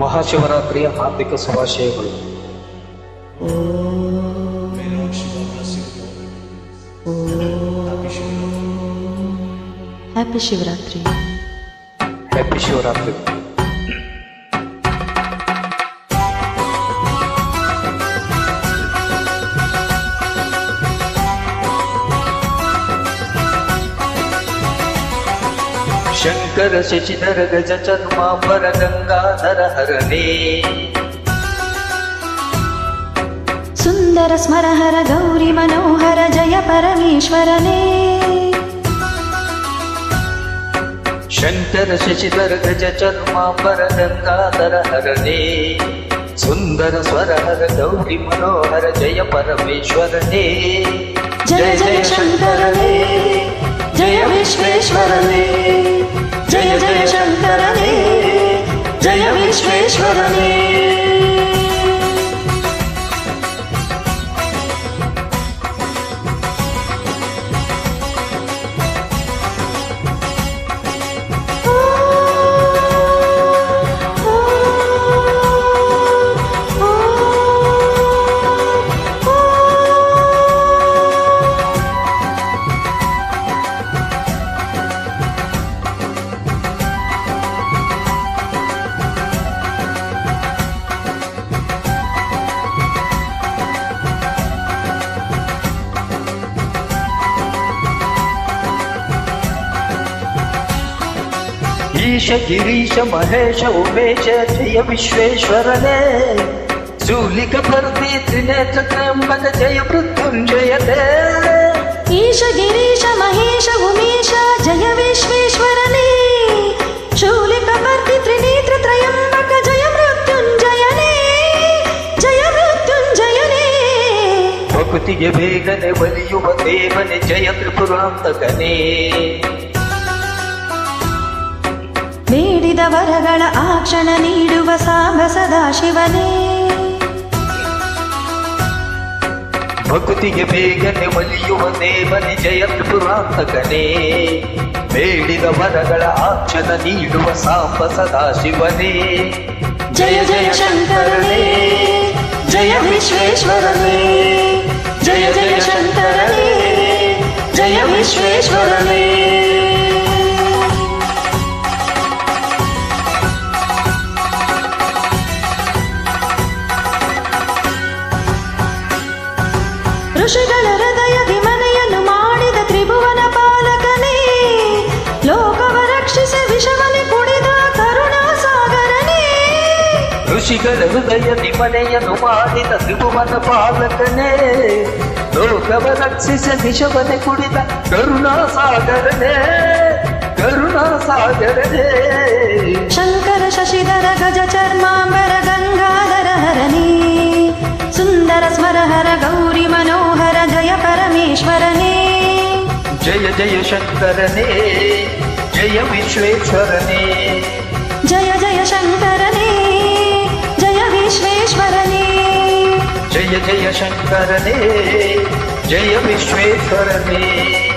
ಮಹಾಶಿವರಾತ್ರಿಯ ಹಾರ್ದಿಕ ಶುಭಾಶಯಗಳು May Lord Shiva bless you all. Happy Shiva. Happy Shivaratri happy Shivaratri Shankara Shashidhara గజ చర్మాపర గంగాధర హరణే. సుందర స్మర హర గౌరి మనోహర జయ పరమేశ్వరనే. శంకర శశిధర గజ చర్మాపర గంగాధర హరణే. సుందర స్వర హర గౌరి మనోహర జయ పరమేశ్వరనే. జయ జయ శంకరనే జయ విశ్వేశ్వరనే. जय शङ्करने जय विश्वेश्वरने ఈశ గిరీశ మహేష ఉమేశ జయ విశ్వేశ్వరనే శూలిక భర్తి త్రినేత్రంబన జయ మృత్యుంజయతే ఈశ గిరీశ మహేష ఉమేశ జయ విశ్వేశ్వరనే శూలిక భర్తి త్రినేత్ర త్రయంబక జయ మృత్యుంజయనే జయ మృత్యుంజయనే భక్తి వేగనే వలియువ దేవని జయ త్రిపురాంతకనే. ವರಗಳ ಆಕ್ಷಣ ಕ್ಷಣ ನೀಡುವ ಸಾಂಬ ಸದಾಶಿವನೇ ಭಕ್ತಿಗೆ ಬೇಗನೆ ಒಲಿಯುವ ದೇವನಿ ಜಯ ತ್ರಿಪುರಾಂತಕನೇ. ಬೇಡಿದ ವರಗಳ ಆಕ್ಷಣ ನೀಡುವ ಸಾಂಬ ಸದಾಶಿವನೇ ಜಯ ಜಯ ಶಂಕರನೇ ಜಯ ವಿಶ್ವೇಶ್ವರನೇ ಜಯ ಜಯ ಶಂಕರನೇ ಜಯ ವಿಶ್ವೇಶ್ವರನೇ. ಋಷಿಗಳ ಹೃದಯ ನಿಮನೆಯನ್ನು ಮಾಡಿದ ತ್ರಿಭುವನ ಪಾಲಕನೇ ಲೋಕವ ರಕ್ಷಿಸ ವಿಷವನೆ ಕುಡಿದ ಕರುಣಾ ಸಾಗರನೇ ಕರುಣಾ ಸಾಗರನೇ ಶಂಕರ ಶಶಿಧರ ಗಜ ಚರ್ಮಾಂಬರ ಗಂಗಾಧರ ಹರನೇ ಸುಂದರ ಸ್ಮರಹರ ಗೌರಿ ಮನೋಹರ ಜಯ ಪರಮೇಶ್ವರನೇ ಜಯ ಜಯ ಶಂಕರನೇ ಜಯ ವಿಶ್ವೇಶ್ವರನೇ ಜಯ ಜಯ ಶಂಕರನೇ जय जय शङ्करने जय विश्वेश्वर ने।